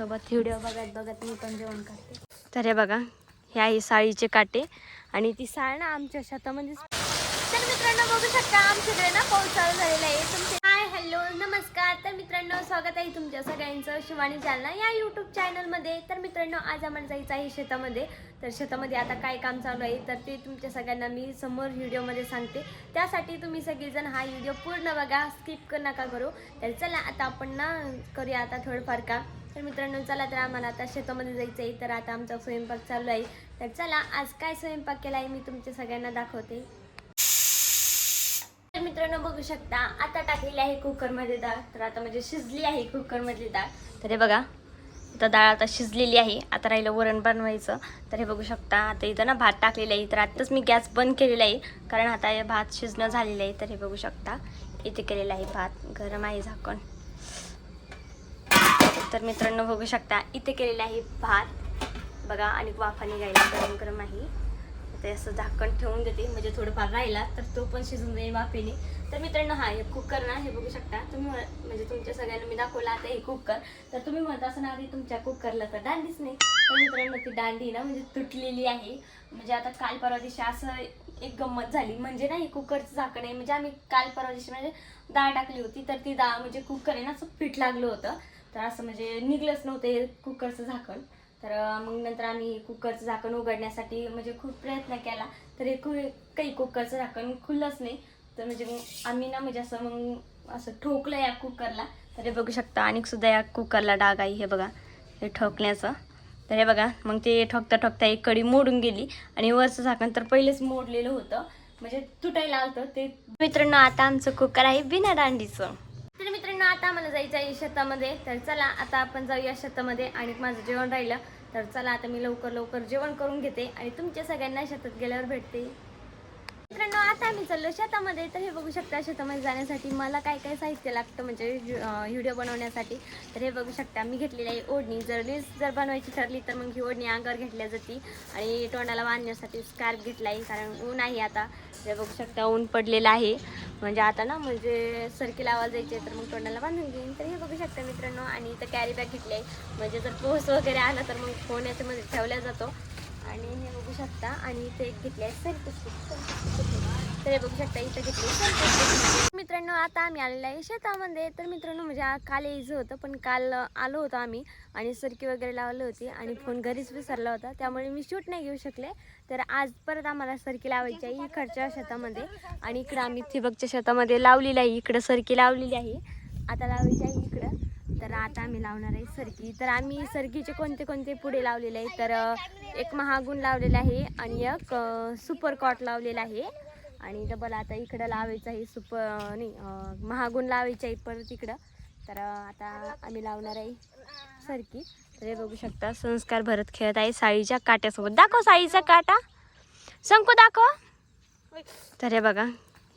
सोबत व्हिडिओ बघत बघत मी पण जेवण करते. तर हे बघा हे आहे साळीचे काटे आणि ती साळ ना आमच्या शेतामध्येच तर मित्रांनो बघू शकता आमच्याकडे ना पाऊस चालू झालेला आहे. तुमचे हाय हॅलो नमस्कार. तर मित्रांनो स्वागत आहे तुमच्या सगळ्यांचं शिवानी जालना या यूट्यूब चॅनलमध्ये तर मित्रांनो आज आम्हाला जायचं आहे शेतामध्ये. तर शेतामध्ये आता काय काम चालू आहे तर ते तुमच्या सगळ्यांना मी समोर व्हिडिओमध्ये सांगते. त्यासाठी तुम्ही सगळेजण हा व्हिडिओ पूर्ण बघा स्किप नका करू. तर चला आता आपण ना करूया आता थोडंफार काम. तर मित्रांनो चला तर आम्हाला आता शेतामध्ये जायचं आहे तर आता आमचा स्वयंपाक चालू आहे. तर चला आज काय स्वयंपाक केला आहे मी तुमच्या सगळ्यांना दाखवते. तर मित्रांनो बघू शकता आता टाकलेली आहे कुकरमध्ये डाळ. तर आता म्हणजे शिजली आहे कुकरमधली डाळ. तर हे बघा आता डाळ आता शिजलेली आहे. आता राहिलं वरण बनवायचं. तर हे बघू शकता आता इथं ना भात टाकलेला आहे. तर आत्ताच मी गॅस बंद केलेला आहे. कारण आता हे भात शिजणं झालेलं आहे. तर हे बघू शकता इथे केलेलं आहे भात. गरम आहे झाकण. तर मित्रांनो बघू शकता इथे केलेलं आहे भात. बघा आणि वाफा निघायला गरम गरम आहे. ते असं झाकण ठेवून देते म्हणजे थोडंफार राहिला तर तो पण शिजून जाईल वाफेने. तर मित्रांनो हा हे कुकर ना हे बघू शकता. तुम्ही म्हणजे तुमच्या सगळ्यांना मी दाखवला आता हे कुकर तर तुम्ही म्हणत असं आधी तुमच्या कुकरला तर दांडीच नाही. तर मित्रांनो ती दांडी ना म्हणजे तुटलेली आहे. म्हणजे आता काल परवा दिवशी असं एक गंमत झाली. म्हणजे ना हे कुकरचं झाकण आहे. म्हणजे आम्ही काल परवा दिवशी म्हणजे डाळ टाकली होती तर ती डाळ म्हणजे कुकर आहे ना असं पीठ लागलं होतं. तर असं म्हणजे निघलंच नव्हतं हे कुकरचं झाकण. तर मग नंतर आम्ही कुकरचं झाकण उघडण्यासाठी म्हणजे खूप प्रयत्न केला. तर हे कु काही कुकरचं झाकण खुललंच नाही. तर म्हणजे मग आम्ही ना म्हणजे असं मग असं ठोकलं या कुकरला. तर हे बघू शकता आणि सुद्धा या कुकरला डाग आहे हे बघा. हे ठोकण्याचं. तर हे बघा मग ते ठोकता ठोकता एक कडी मोडून गेली. आणि वरचं झाकण तर पहिलेच मोडलेलं होतं. म्हणजे तुटायला आलं ते. मित्रांनो आता आमचं कुकर आहे बिना दांडीचं. तर मित्रांनो आता मला जायचं आहे शेतामध्ये. तर चला आता आपण जाऊया शेतामध्ये आणि माझं जेवण राहिलं. तर चला आता मी लवकर लवकर जेवण करून घेते आणि तुमच्या सगळ्यांना शेतात गेल्यावर भेटते. मित्रांनो आता आम्ही चाललो शेतामध्ये. तर हे बघू शकता शेतामध्ये जाण्यासाठी मला काय काय साहित्य लागतं म्हणजे व्हिडिओ बनवण्यासाठी. तर हे बघू शकता मी घेतलेली आहे ओढणी. जर रील्स जर बनवायची ठरली तर मग ही ओढणी अंगावर घेतल्या जाते आणि तोंडाला बांधण्यासाठी स्कार्फ घेतला आहे कारण ऊन आहे आता. हे बघू शकता ऊन पडलेलं आहे. म्हणजे आता ना म्हणजे सरकी आवाज जायचे तर मग तोंडाला बांधून घेईन. तर हे बघू शकता मित्रांनो आणि इथं कॅरी बॅग घेतली आहे. म्हणजे जर पोस वगैरे आला तर मग फोन याच्यामध्ये ठेवला जातो. आणि हे बघू शकता आणि इथे एक घेतले आहे सरकी तर हे बघू शकता इथं घेतले selfie. मित्रांनो आता आम्ही आलेलो आहे शेतामध्ये. तर मित्रांनो म्हणजे काल यायचं होतं पण काल आलो होतो आम्ही आणि सरकी वगैरे लावली होती आणि फोन घरीच विसरला होता. त्यामुळे मी शूट नाही घेऊ शकले. तर आज परत आम्हाला सरकी लावायची आहे इकडच्या शेतामध्ये. आणि इकडं आम्ही ठिबकच्या शेतामध्ये लावलेली आहे. इकडं सरकी लावलेली आहे. आता लावायची आहे इकडं. तर आता आम्ही लावणार आहे सरकी. तर आम्ही सरकीचे कोणते कोणते पुढे लावलेले आहे तर एक महागुण लावलेला आहे आणि एक सुपर कॉट लावलेला आहे. आणि डबल आता इकडं लावायचं आहे सुपर नाही महागुण लावायचं आहे परत इकडं. तर आता आम्ही लावणार आहे सरकी. तर हे बघू शकता संस्कार भरत खेळत आहे साळीच्या काट्यासोबत. दाखव साळीचा काटा. शंकू दाखव. तर हे बघा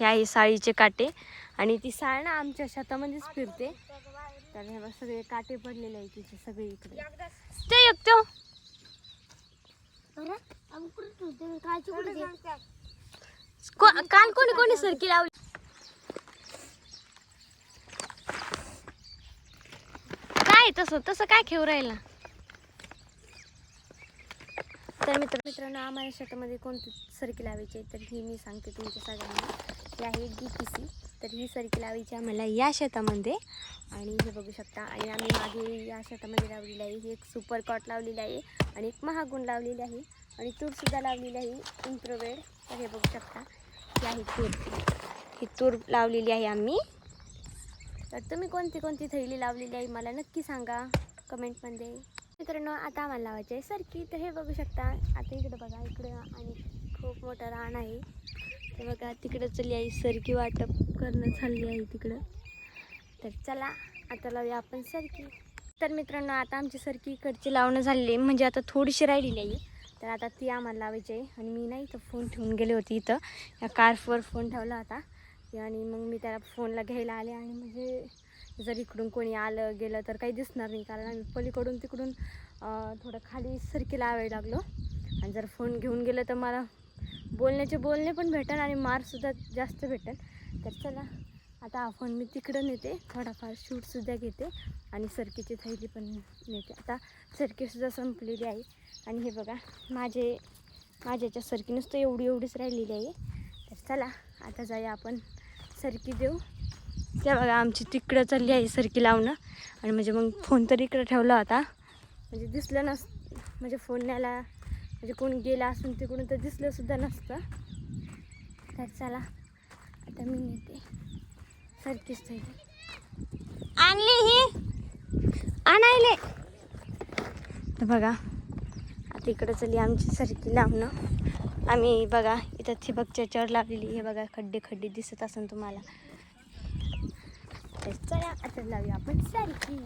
हे आहे साळीचे काटे. आणि ती साळ ना आमच्या शेतामध्येच फिरते. तर हे बघ सगळे काटे पडलेले आहे तिचे सगळे इकडे ते? एक तो? को- काल कोणी कोणी सरकी लावली? काय तसं? तसं काय खेळू राहिला? तर मित्र मित्रांनो आम्हाला शेतामध्ये कोणती सरकी लावायची आहे तर ही मी सांगते तुमच्या सगळ्यांना. ही आहे डी पी सी तर ही सरकी लावायची आम्हाला या शेतामध्ये. आणि हे बघू शकता आणि आम्ही मागे या शेतामध्ये लावलेली आहे. ही एक सुपर कॉट लावलेली आहे आणि एक महागुण लावलेली आहे. आणि तूरसुद्धा लावलेली आहे इम्प्रोवेड तर हे बघू शकता ही आहे तूर. ही तूर लावलेली आहे आम्ही. तर तुम्ही कोणती कोणती थैली लावलेली आहे मला नक्की सांगा कमेंटमध्ये. मित्रांनो आता आम्हाला लावायचे आहे सरकी. तर हे बघू शकता आता इकडं बघा इकडं आणि खूप मोठं रान आहे. तर बघा तिकडं चली आई सरकी वाटप करणं चालली आहे तिकडं. तर चला आता लावूया आपण सरकी. तर मित्रांनो आता आमची सरकी इकडची लावणं झालेली आहे. म्हणजे आता थोडीशी राहिलेली आहे. तर आता ती आम्हाला लावायची आहे. आणि मी नाही इथं फोन ठेवून गेले होते इथं. या कार्फवर फोन ठेवला होता. आणि मग मी त्याला फोनला घ्यायला आले. आणि म्हणजे जर इकडून कोणी आलं गेलं तर काही दिसणार नाही. कारण आम्ही पलीकडून तिकडून थोडं खाली सरकी लावायला लागलो. आणि जर फोन घेऊन गेलं तर मला बोलण्याचे बोलणे पण भेटेल आणि मार्कसुद्धा जास्त भेटेल तर चला आता आपण मी तिकडं नेते थोडाफार शूटसुद्धा घेते आणि सरकीची थैली पण नेते. आता सरकीसुद्धा संपलेली आहे. आणि हे बघा माझे माझ्याच्या सरकी नुसतं एवढी एवढीच राहिलेली आहे. तर चला आता जाऊया आपण सरकी देऊ. त्या बघा आमची तिकडं चालली आहे सरकी लावणं. आणि म्हणजे मग फोन तर इकडं ठेवला होता. म्हणजे दिसलं नस म्हणजे फोन न्यायला म्हणजे कोण गेला असून तिकडून तर दिसलं सुद्धा नसतं. तर चला आता मी नेते. सारखीच थैली आणली ही. आणायले. तर बघा आता इकडं चली आमची सरकी लावणं. आम्ही बघा इथं ठिबक चढ लावलेली हे बघा खड्डे खड्डे दिसत असेल तुम्हाला. तर चला आता लावूया आपण सारखी.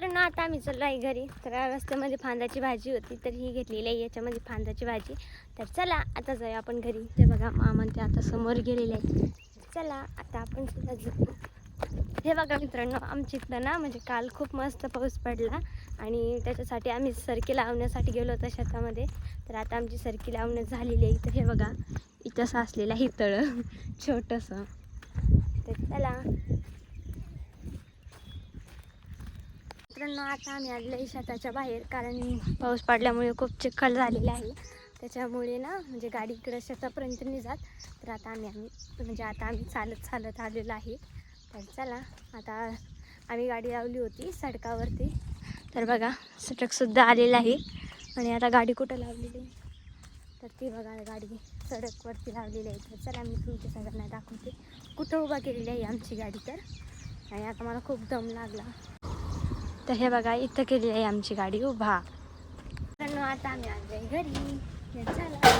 ना आता आम्ही चाललो आहे घरी. तर रस्त्यामध्ये फांदाची भाजी होती तर ही घेतलेली आहे. याच्यामध्ये फांदाची भाजी. तर चला आता जाऊया आपण घरी. ते बघा मामा ते आता समोर गेलेले आहे चला आता आपण सुद्धा जाऊ हे बघा मित्रांनो आमच्या इथं ना म्हणजे काल खूप मस्त पाऊस पडला आणि त्याच्यासाठी आम्ही सरकी लावण्यासाठी गेलो होतो शेतामध्ये. तर आता आमची सरकी लावणं झालेली आहे तर हे बघा इथं साचलेलं आहे तळं छोटंसं. तर चला. मित्रांनो आता आम्ही आलेलो आहे शेताच्या बाहेर कारण पाऊस पडल्यामुळे खूप चिखल झालेला आहे. त्याच्यामुळे ना म्हणजे गाडी इकडं शेतापर्यंत नाही जात. तर आता आम्ही आम्ही म्हणजे आता आम्ही चालत चालत आलेलो आहे. तर चला आता आम्ही गाडी लावली होती सडकावरती. तर बघा सडकसुद्धा आलेलं आहे. आणि आता गाडी कुठं लावलेली? आहे? तर ती बघा गाडी सडकवरती लावलेली आहे. तर चला मी तुमच्या सगळ्यांना दाखवते. कुठं उभा केलेली आहे आमची गाडी तर? आणि आता मला खूप दम लागला. तर हे बघा इथं केली आहे आमची गाडी. उभा. आता आम्ही आलोय घरी. हे चला.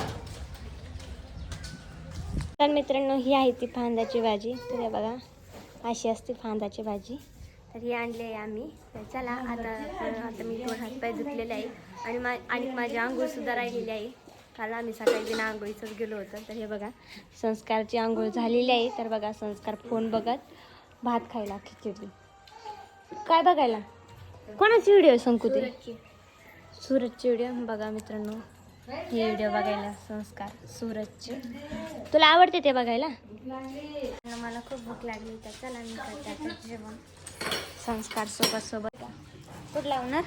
तर मित्रांनो ही आहे ती फांदाची भाजी. तर हे बघा अशी असते फांदाची भाजी. तर ही आणली आहे आम्ही. तर चला आता आता मी दोन हातपाय धुतलेले आहे. आणि मा आणि माझी आंघोळसुद्धा राहिलेली आहे. काल आम्ही सकाळी बिना आंघोळीचंच गेलो होतो. तर हे बघा संस्कारची आंघोळ झालेली आहे. तर बघा संस्कार फोन बघत भात खायला खिचडी. काय बघायला? कोणाची व्हिडिओ संकू ते? सूरजची. व्हिडिओ बघा मित्रांनो हे व्हिडिओ बघायला संस्कार. सूरजचे. तुला आवडते ते बघायला? मला खूप भूक लागली तर चला मी करते आता जेवण. संस्कार सोबत सोबत कुठ लावणार?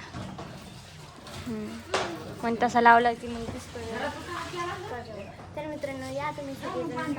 पण तसा लावला की मग दिसतो तर मित्रांनो या तुम्ही सगळेजण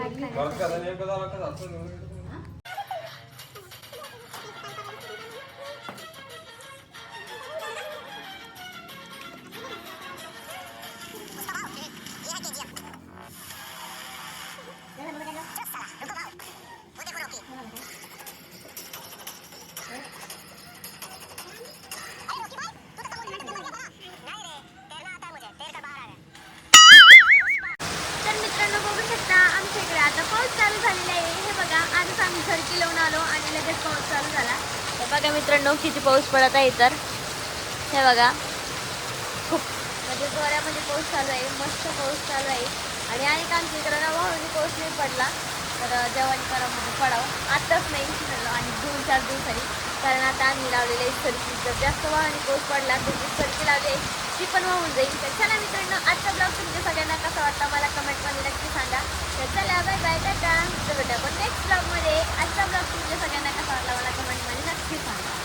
तर बघा मित्रांनो किती पाऊस पडत आहे तर हे बघा. खूप म्हणजे जोऱ्यामध्ये पाऊस चालू आहे मस्त पाऊस चालू आहे. आणि अनेक आमच्या इकडं ना वाहून पाऊस नाही पडला. तर जेवण करामध्ये पडावं. आत्ताच नाही झालं आणि दोन चार दिवसांनी. कारण आता आम्ही लावलेले आहे सरकी जर जास्त वाहन पाऊस पडला तर जी सरकी लावली आहे. ती पण वाहून जाईल. तर चला मित्रांनो आजचा ब्लॉग तुमच्या सगळ्यांना कसा वाटला मला कमेंटमध्ये नक्की सांगा. तर चला बाय बाय टाटा. तर भेटा पण नेक्स्ट ब्लॉगमध्ये आजचा ब्लॉग तुमच्या सगळ्यांना कसा वाटला मला कमेंटमध्ये नक्की सांगा